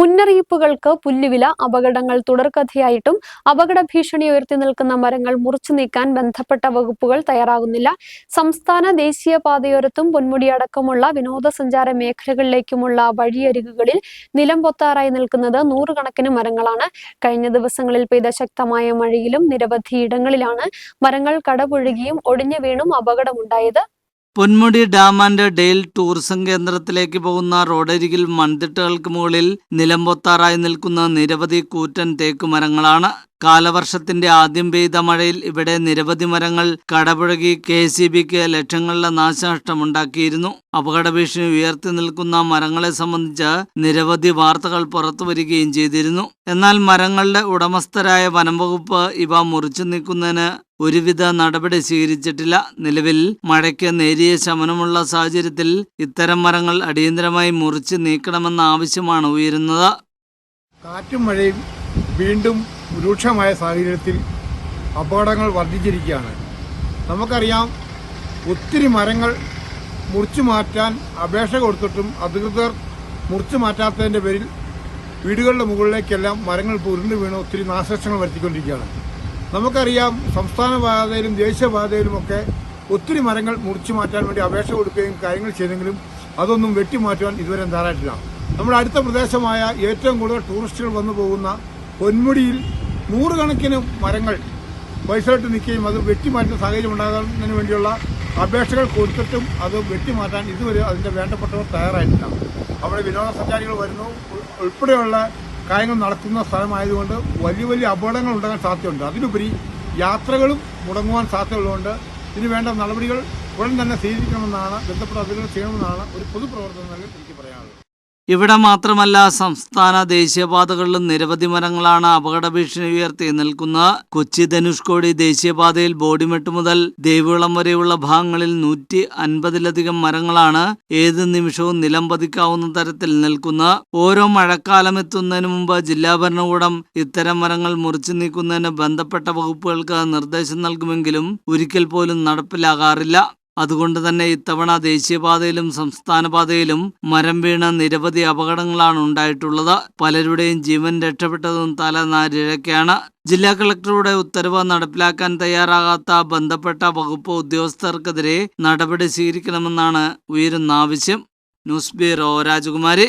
മുന്നറിയിപ്പുകൾക്ക് പുല്ലുവില അപകടങ്ങൾ തുടർക്കഥയായിട്ടും അപകട ഭീഷണി ഉയർത്തി നിൽക്കുന്ന മരങ്ങൾ മുറിച്ചു നീക്കാൻ ബന്ധപ്പെട്ട വകുപ്പുകൾ തയ്യാറാകുന്നില്ല. സംസ്ഥാന ദേശീയ പാതയോരത്തും പൊന്മുടി അടക്കമുള്ള വിനോദസഞ്ചാര മേഖലകളിലേക്കുമുള്ള വഴിയരികുകളിൽ നിലം പൊത്താറായി നിൽക്കുന്നത് നൂറുകണക്കിന് മരങ്ങളാണ്. കഴിഞ്ഞ ദിവസങ്ങളിൽ പെയ്ത ശക്തമായ മഴയിലും നിരവധി ഇടങ്ങളിലാണ് മരങ്ങൾ കടപുഴകിയും ഒടിഞ്ഞു വീണും അപകടമുണ്ടായത്. Ponmudi dam and dale tourism കേന്ദ്രത്തിലേക്ക് പോകുന്ന റോഡരികിൽ മൺതിട്ടകൾക്ക് മുകളിൽ നിലംപൊത്താറായി നിൽക്കുന്ന നിരവധി കൂറ്റൻ തേക്കുമരങ്ങളാണ് കാലവർഷത്തിന്റെ ആദ്യം പെയ്ത മഴയിൽ ഇവിടെ നിരവധി മരങ്ങൾ കടപുഴകി കെ സി ബിക്ക് ലക്ഷങ്ങളുടെ നാശനഷ്ടമുണ്ടാക്കിയിരുന്നു. അപകട ഭീഷണി ഉയർത്തി നിൽക്കുന്ന മരങ്ങളെ സംബന്ധിച്ച് നിരവധി വാർത്തകൾ പുറത്തുവരികയും ചെയ്തിരുന്നു. എന്നാൽ മരങ്ങളുടെ ഉടമസ്ഥരായ വനംവകുപ്പ് ഇവ മുറിച്ചു നീക്കുന്നതിന് ഒരുവിധ നടപടി സ്വീകരിച്ചിട്ടില്ല. നിലവിൽ മഴയ്ക്ക് നേരിയ ശമനമുള്ള സാഹചര്യത്തിൽ ഇത്തരം മരങ്ങൾ അടിയന്തരമായി മുറിച്ച് നീക്കണമെന്ന ആവശ്യമാണ് ഉയരുന്നത്. കാറ്റും മഴയും വീണ്ടും രൂക്ഷമായ സാഹചര്യത്തിൽ അപകടങ്ങൾ വർദ്ധിച്ചിരിക്കുകയാണ്. നമുക്കറിയാം ഒത്തിരി മരങ്ങൾ മുറിച്ചു മാറ്റാൻ അപേക്ഷ കൊടുത്തിട്ടും അധികൃതർ മുറിച്ചു മാറ്റാത്തതിന്റെ പേരിൽ വീടുകളുടെ മുകളിലേക്കെല്ലാം മരങ്ങൾ പുരുണ്ടു വീണ് ഒത്തിരി നാശനഷ്ടങ്ങൾ വരുത്തിക്കൊണ്ടിരിക്കുകയാണ്. നമുക്കറിയാം സംസ്ഥാന പാതയിലും ദേശീയപാതയിലുമൊക്കെ ഒത്തിരി മരങ്ങൾ മുറിച്ചു മാറ്റാൻ വേണ്ടി അപേക്ഷ കൊടുക്കുകയും കാര്യങ്ങൾ ചെയ്തെങ്കിലും അതൊന്നും വെട്ടിമാറ്റുവാൻ ഇതുവരെ തയ്യാറായിട്ടില്ല. നമ്മുടെ അടുത്ത പ്രദേശമായ ഏറ്റവും കൂടുതൽ ടൂറിസ്റ്റുകൾ വന്നു പോകുന്ന പൊന്മുടിയിൽ നൂറുകണക്കിന് മരങ്ങൾ വയസ്സായിട്ട് നിൽക്കുകയും അത് വെട്ടിമാറ്റുന്ന സാഹചര്യം ഉണ്ടാകുന്നതിന് വേണ്ടിയുള്ള അപേക്ഷകൾ കൊടുത്തിട്ടും അത് വെട്ടിമാറ്റാൻ ഇതുവരെ അതിന്റെ വേണ്ടപ്പെട്ടവർ തയ്യാറായിട്ടില്ല. അവിടെ വിനോദസഞ്ചാരികൾ വരുന്നു. ഉൾ- ഉൾപ്പെടെയുള്ള കാര്യങ്ങൾ നടക്കുന്ന സ്ഥലമായതുകൊണ്ട് വലിയ വലിയ അപകടങ്ങൾ ഉണ്ടാകാൻ സാധ്യതയുണ്ട്. അതിലുപരി യാത്രകളും മുടങ്ങുവാൻ സാധ്യതയുള്ളതുകൊണ്ട് ഇതിന് വേണ്ട നടപടികൾ ഉടൻ തന്നെ സ്വീകരിക്കണമെന്നാണ് ബന്ധപ്പെട്ട അധികൃതർ ചെയ്യണമെന്നാണ് ഒരു പൊതുപ്രവർത്തനം എനിക്ക് പറയാനുള്ളത്. ഇവിടെ മാത്രമല്ല സംസ്ഥാന ദേശീയപാതകളിലും നിരവധി മരങ്ങളാണ് അപകട ഭീഷണി ഉയർത്തി നിൽക്കുന്ന കൊച്ചി ധനുഷ്കോടി ദേശീയപാതയിൽ ബോഡിമെട്ട് മുതൽ ദേവികുളം വരെയുള്ള ഭാഗങ്ങളിൽ നൂറ്റി അൻപതിലധികം മരങ്ങളാണ് ഏത് നിമിഷവും നിലം പതിക്കാവുന്ന തരത്തിൽ നിൽക്കുന്ന ഓരോ മഴക്കാലം എത്തുന്നതിന് മുമ്പ് ജില്ലാ ഭരണകൂടം ഇത്തരം മരങ്ങൾ മുറിച്ചു നീക്കുന്നതിന് ബന്ധപ്പെട്ട വകുപ്പുകൾക്ക് നിർദ്ദേശം നൽകുമെങ്കിലും ഒരിക്കൽ പോലും നടപ്പിലാകാറില്ല. അതുകൊണ്ട് തന്നെ ഇത്തവണ ദേശീയപാതയിലും സംസ്ഥാന പാതയിലും മരം വീണ നിരവധി അപകടങ്ങളാണ് ഉണ്ടായിട്ടുള്ളത്. പലരുടെയും ജീവൻ രക്ഷപ്പെട്ടതും തല തലനാരിഴയ്ക്കാണ്. ജില്ലാ കളക്ടറുടെ ഉത്തരവ് നടപ്പിലാക്കാൻ തയ്യാറാകാത്ത ബന്ധപ്പെട്ട വകുപ്പ് ഉദ്യോഗസ്ഥർക്കെതിരെ നടപടി സ്വീകരിക്കണമെന്നാണ് ഉയരുന്ന ആവശ്യം. ന്യൂസ് ബ്യൂറോ രാജകുമാരി.